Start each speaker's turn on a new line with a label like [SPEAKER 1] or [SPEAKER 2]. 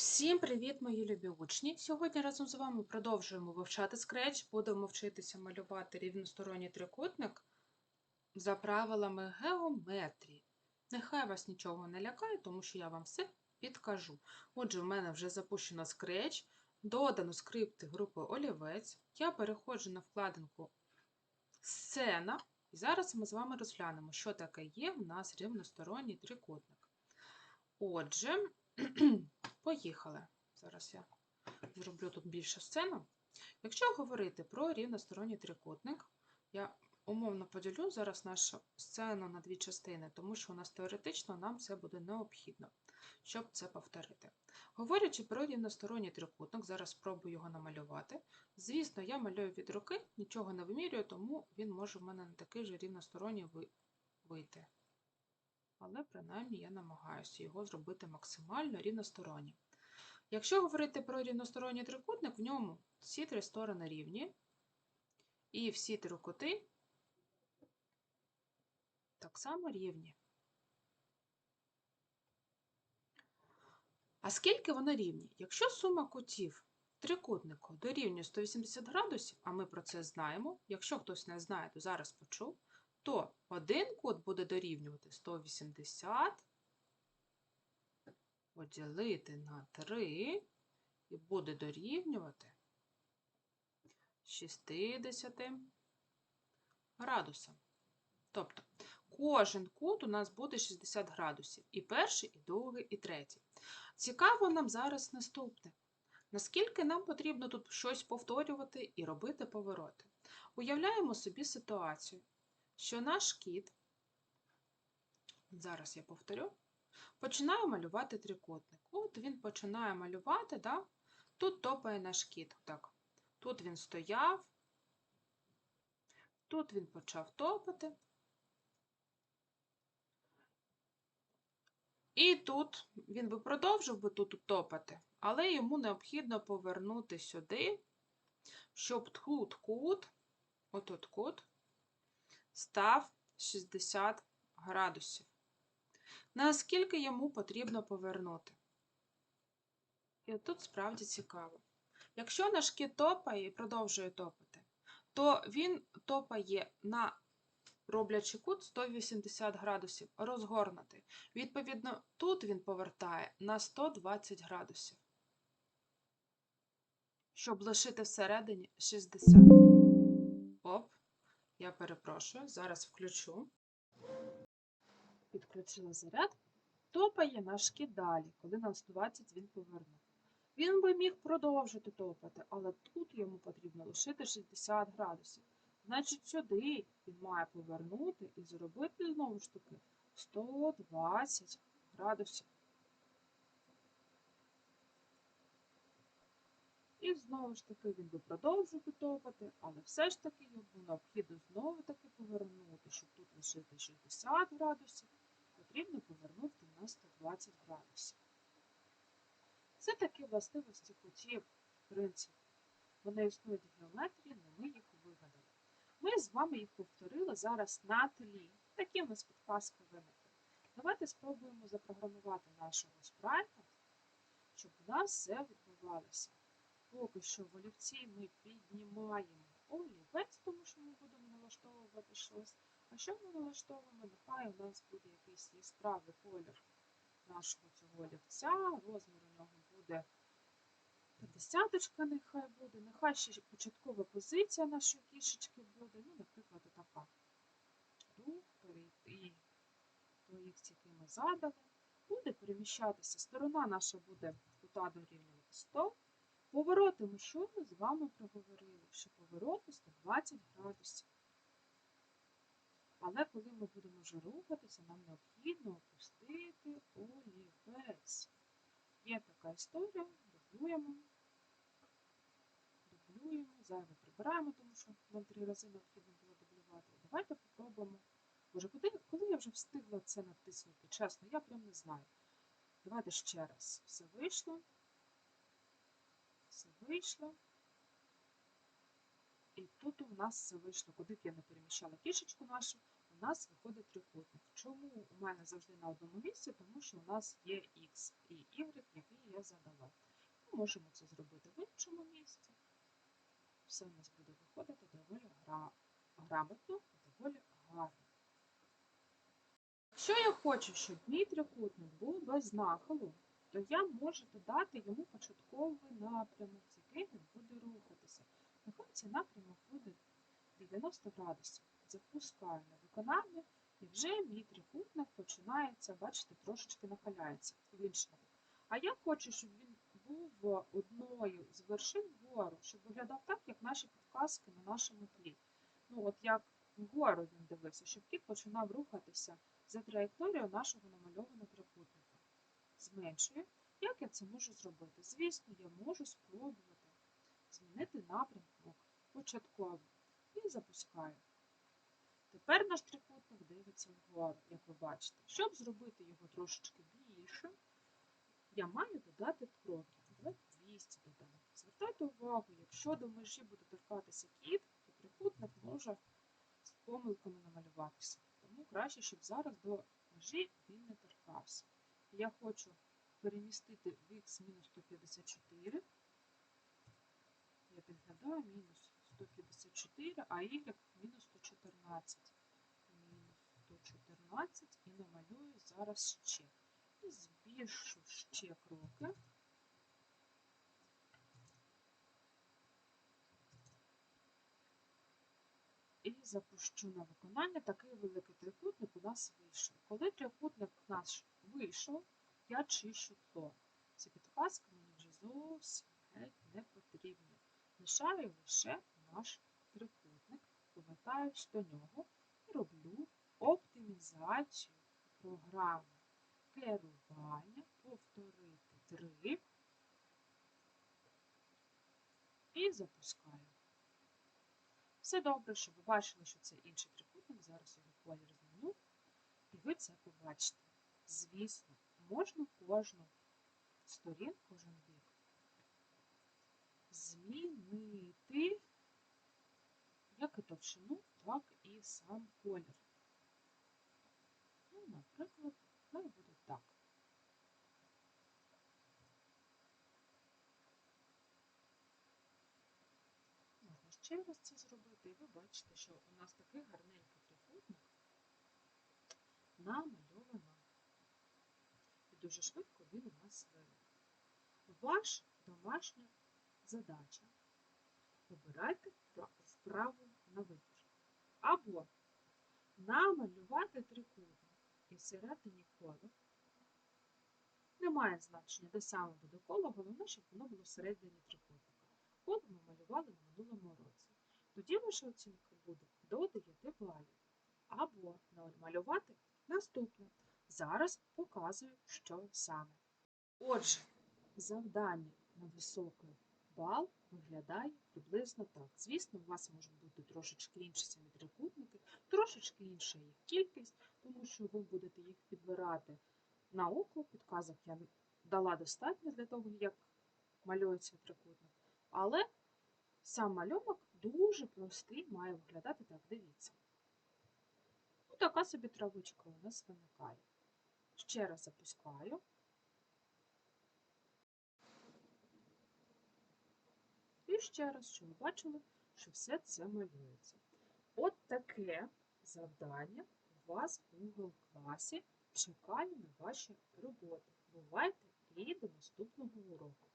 [SPEAKER 1] Всім привіт, мої любі учні! Сьогодні разом з вами продовжуємо вивчати Scratch. Будемо вчитися малювати рівносторонній трикутник за правилами геометрії. Нехай вас нічого не лякає, тому що я вам все підкажу. Отже, в мене вже запущено Scratch, додано скрипти групи Олівець. Я переходжу на вкладинку Сцена, і зараз ми з вами розглянемо, що таке є в нас рівносторонній трикутник. Отже, Поїхали. Зараз я зроблю тут більше сцену. Якщо говорити про рівносторонній трикутник, я умовно поділю зараз нашу сцену на дві частини, тому що у нас теоретично нам це буде необхідно, щоб це повторити. Говорячи про рівносторонній трикутник, зараз спробую його намалювати. Звісно, я малюю від руки, нічого не вимірюю, тому він може в мене не такий же рівносторонній вийти але принаймні я намагаюся його зробити максимально рівностороннім. Якщо говорити про рівносторонній трикутник, в ньому всі три сторони рівні, і всі три кути так само рівні. А скільки вони рівні? Якщо сума кутів трикутнику дорівнює 180 градусів, а ми про це знаємо, якщо хтось не знає, то зараз почув, то один кут буде дорівнювати 180 поділити на 3 і буде дорівнювати 60 градусам. Тобто кожен кут у нас буде 60 градусів. І перший, і другий, і третій. Цікаво нам зараз наступне. Наскільки нам потрібно тут щось повторювати і робити повороти? Уявляємо собі ситуацію що наш кіт, зараз я повторю, починає малювати трикутник. От він починає малювати, да? тут топає наш кіт. Так. Тут він стояв, тут він почав топати. І тут він би продовжив би тут топати, але йому необхідно повернути сюди, щоб тут кут, отут кут, став 60 градусів. Наскільки йому потрібно повернути? І тут справді цікаво. Якщо наш кіт топає і продовжує топати, то він топає на роблячи кут 180 градусів розгорнутий. Відповідно, тут він повертає на 120 градусів, щоб лишити всередині 60. Я перепрошую, зараз включу. Підключила заряд. Топає наш кіт далі, коли на 120 він повернув. Він би міг продовжити топати, але тут йому потрібно лишити 60 градусів. Значить, сюди він має повернути і зробити знову ж таки 120 градусів. І знову ж таки він би продовжив топати, але все ж таки йому необхідно знову таки повернути, щоб тут лишити 60 градусів, потрібно повернути на 120 градусів. Це такі властивості кутів, в принципі. Вони існують в геометрії, але ми їх вигадали. Ми з вами їх повторили зараз на тлі. Нас підказки виникли. Давайте спробуємо запрограмувати нашого спрайта, щоб у нас все відбувалося. Поки що в олівці ми піднімаємо олівець, тому що ми будемо налаштовувати щось. А що ми налаштовуємо? Нехай у нас буде якийсь яскравий колір нашого цього олівця, розмір у нього буде десяточка, нехай буде, нехай ще початкова позиція нашої кішечки буде, ну, наприклад, така. Рух, перейти до х, який ми задали, буде переміщатися. Сторона наша буде кута дорівнювати 100. Повороти ми щойно з вами проговорили, що повороти 120 градусів. Але коли ми будемо вже рухатися, нам необхідно опустити олівець. Є така історія, дублюємо, дублюємо, зайве прибираємо, тому що нам три рази необхідно було дублювати. Давайте попробуємо. Боже, коли, я вже встигла це натиснути? Чесно, я прям не знаю. Давайте ще раз. Все вийшло все вийшло. І тут у нас все вийшло, куди б я не переміщала кішечку нашу, у нас виходить трикутник. Чому у мене завжди на одному місці? Тому що у нас є Х і Y, який я задала. Ми можемо це зробити в іншому місці. Все у нас буде виходити доволі гра... грамотно доволі гарно. Якщо я хочу, щоб мій трикутник був без нахилу, то я можу додати йому початковий напрямок, з буде рухатися. Нехай напрямок буде 90 градусів. Запускаю на виконання, і вже мій трикутник починається, бачите, трошечки нахиляється в бік. А я хочу, щоб він був одною з вершин вгору, щоб виглядав так, як наші підказки на нашому тлі. Ну, от як вгору він дивився, щоб кіт починав рухатися за траєкторією нашого намальованого трикутника. Зменшую. Як я це можу зробити? Звісно, я можу спробувати змінити напрямок початково і запускаю. Тепер наш трикутник дивиться вгору, як ви бачите. Щоб зробити його трошечки більшим, я маю додати кроки. Давайте 200 додамо. Звертайте увагу, якщо до межі буде торкатися кіт, то трикутник може з помилками намалюватися. Тому краще, щоб зараз до межі він не торкався. Я хочу перемістити в х мінус 154. Я підглядаю мінус 154, а y мінус 114. Мінус 114 і намалюю зараз ще. І збільшу ще кроки. І запущу на виконання. Такий великий трикутник у нас вийшов. Коли трикутник наш вийшов, я чищу тло. Ці підказки мені вже зовсім не потрібні. Лишаю лише наш трикутник, повертаюсь до нього і роблю оптимізацію програми. Керування, повторити 3 і запускаю. Все добре, щоб ви бачили, що це інший трикутник, зараз його колір зміню, і ви це побачите. Звісно, можна кожну сторін, кожен бік змінити як і товщину, так і сам колір. Ну, наприклад, хай буде так. Можна ще раз це зробити, і ви бачите, що у нас такий гарненький трикутник намальовано. І дуже швидко він у нас виник. Ваш домашня задача обирайте вправу на вибір. Або намалювати трикутник і всередині коло. Немає значення, де саме буде коло, головне, щоб воно було всередині трикутника. Коло ми малювали в минулому році. Тоді ваша оцінка буде до 9 балів. Або намалювати наступне. Зараз показую, що саме. Отже, завдання на високий бал виглядає приблизно так. Звісно, у вас можуть бути трошечки інші самі трикутники, трошечки інша їх кількість, тому що ви будете їх підбирати на око. Підказок я дала достатньо для того, як малюється трикутник. Але сам малюнок дуже простий, має виглядати так, дивіться. Ну, така собі травичка у нас виникає. Ще раз запускаю. І ще раз, що ви бачили, що все це малюється. От таке завдання у вас в Google класі чекає на ваші роботи. Бувайте і до наступного уроку.